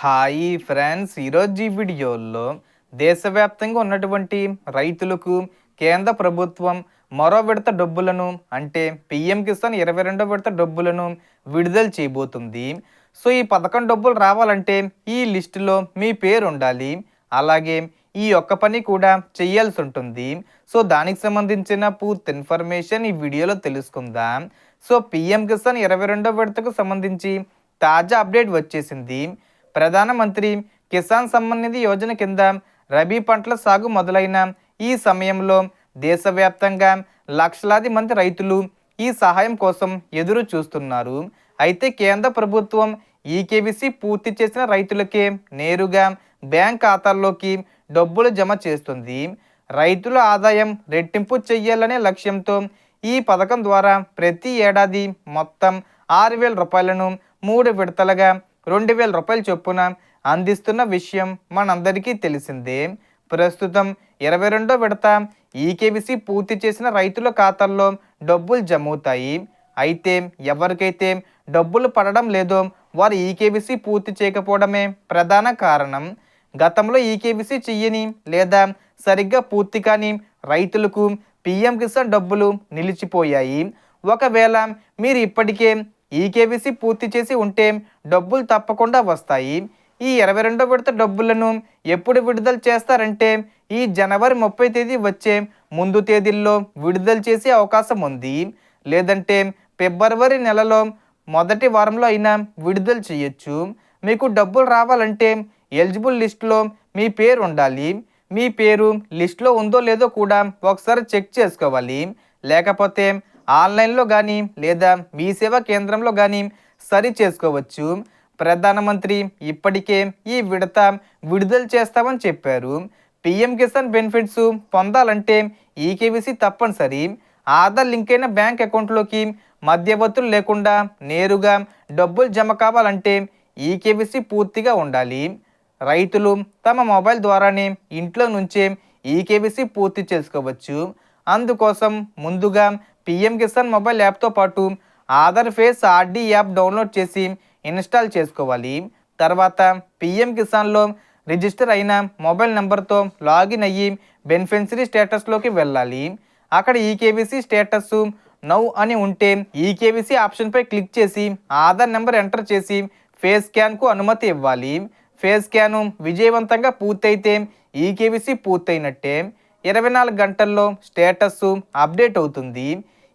Hi friends. ఈరోజు ఈ వీడియోలో దేశవ్యాప్తంగా ఉన్నటువంటి రైతులకు కేంద్ర ప్రభుత్వం మరో విడత డబ్బులను అంటే పిఎం కిసాన్ ఇరవై రెండో విడత డబ్బులను విడుదల చేయబోతుంది. సో ఈ పథకం డబ్బులు రావాలంటే ఈ లిస్టులో మీ పేరు ఉండాలి. అలాగే ఈ ఒక్క పని కూడా చేయాల్సి ఉంటుంది. సో దానికి సంబంధించిన పూర్తి ఇన్ఫర్మేషన్ ఈ వీడియోలో తెలుసుకుందాం. సో పిఎం కిసాన్ ఇరవై రెండో విడతకు సంబంధించి తాజా అప్డేట్ వచ్చేసింది. ప్రధానమంత్రి కిసాన్ సమ్మాన్ నిధి యోజన కింద రబీ పంటల సాగు మొదలైన ఈ సమయంలో దేశవ్యాప్తంగా లక్షలాది మంది రైతులు ఈ సహాయం కోసం ఎదురు చూస్తున్నారు. అయితే కేంద్ర ప్రభుత్వం ఈకేబీసీ పూర్తి చేసిన రైతులకే నేరుగా బ్యాంక్ ఖాతాల్లోకి డబ్బులు జమ చేస్తుంది. రైతుల ఆదాయం రెట్టింపు చెయ్యాలనే లక్ష్యంతో ఈ పథకం ద్వారా ప్రతి ఏడాది మొత్తం ఆరు వేల రూపాయలను మూడు విడతలుగా రెండు వేల రూపాయల చొప్పున అందిస్తున్న విషయం మనందరికీ తెలిసిందే. ప్రస్తుతం ఇరవై రెండో విడత ఈకేబీసీ పూర్తి చేసిన రైతుల ఖాతాల్లో డబ్బులు జమవుతాయి అయితే ఎవరికైతే డబ్బులు పడడం లేదో వారు ఈకేబీసీ పూర్తి చేయకపోవడమే ప్రధాన కారణం. గతంలో ఈకేబీసీ చెయ్యని లేదా సరిగ్గా పూర్తి కాని రైతులకు పిఎం కిసాన్ డబ్బులు నిలిచిపోయాయి. ఒకవేళ మీరు ఇప్పటికే ఈకేబీసీ పూర్తి చేసి ఉంటే డబ్బులు తప్పకుండా వస్తాయి. ఈ ఇరవై రెండో విడత డబ్బులను ఎప్పుడు విడుదల చేస్తారంటే ఈ జనవరి ముప్పై తేదీ వచ్చే ముందు తేదీల్లో విడుదల చేసే అవకాశం ఉంది. లేదంటే ఫిబ్రవరి నెలలో మొదటి వారంలో అయినా విడుదల చేయొచ్చు. మీకు డబ్బులు రావాలంటే ఎలిజిబుల్ లిస్ట్లో మీ పేరు ఉండాలి. మీ పేరు లిస్ట్లో ఉందో లేదో కూడా ఒకసారి చెక్ చేసుకోవాలి. లేకపోతే ఆన్లైన్లో కానీ లేదా మీ సేవా కేంద్రంలో కానీ సరి చేసుకోవచ్చు. ప్రధానమంత్రి ఇప్పటికే ఈ విడత విడుదల చేస్తామని చెప్పారు. పిఎం కిసాన్ బెనిఫిట్స్ పొందాలంటే ఈకేవీసీ తప్పనిసరి. ఆధార్ లింక్ అయిన బ్యాంక్ అకౌంట్లోకి మధ్యవర్తులు లేకుండా నేరుగా డబ్బులు జమ కావాలంటే ఈకేవీసీ పూర్తిగా ఉండాలి. రైతులు తమ మొబైల్ ద్వారానే ఇంట్లో నుంచే ఈకేవీసీ పూర్తి చేసుకోవచ్చు. అందుకోసం ముందుగా పిఎం కిసాన్ మొబైల్ యాప్తో పాటు Aadhaar face RD app download చేసి ఇన్స్టాల్ చేసుకోవాలి. తర్వాత పిఎం కిసాన్లో రిజిస్టర్ అయిన మొబైల్ నెంబర్తో లాగిన్ అయ్యి బెనిఫిషరీ స్టేటస్లోకి వెళ్ళాలి. అక్కడ ఈకేవీసీ స్టేటస్ నౌ అని ఉంటే ఈకేవీసీ ఆప్షన్పై క్లిక్ చేసి ఆధార్ నెంబర్ ఎంటర్ చేసి ఫేస్ స్కాన్కు అనుమతి ఇవ్వాలి. ఫేస్ స్కాను విజయవంతంగా పూర్తయితే ఈకేవీసీ పూర్తయినట్టే. ఇరవై నాలుగు గంటల్లో స్టేటస్ అప్డేట్ అవుతుంది.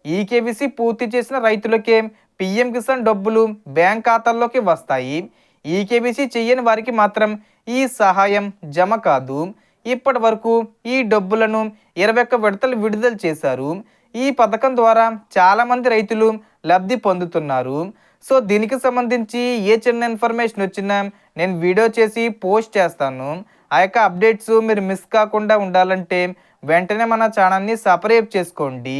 ఈకేవీసీ పూర్తి చేసిన రైతులకే పిఎం కిసాన్ డబ్బులు బ్యాంక్ ఖాతాల్లోకి వస్తాయి. ఈకేవీసీ చేయని వారికి మాత్రం ఈ సహాయం జమ కాదు. ఇప్పటి వరకు ఈ డబ్బులను ఇరవై ఒక్క విడతలు విడుదల చేశారు. ఈ పథకం ద్వారా చాలామంది రైతులు లబ్ధి పొందుతున్నారు. సో దీనికి సంబంధించి ఏ చిన్న ఇన్ఫర్మేషన్ వచ్చినా నేను వీడియో చేసి పోస్ట్ చేస్తాను. ఆ యొక్క అప్డేట్స్ మీరు మిస్ కాకుండా ఉండాలంటే వెంటనే మన ఛానల్ని సబ్స్క్రైబ్ చేసుకోండి.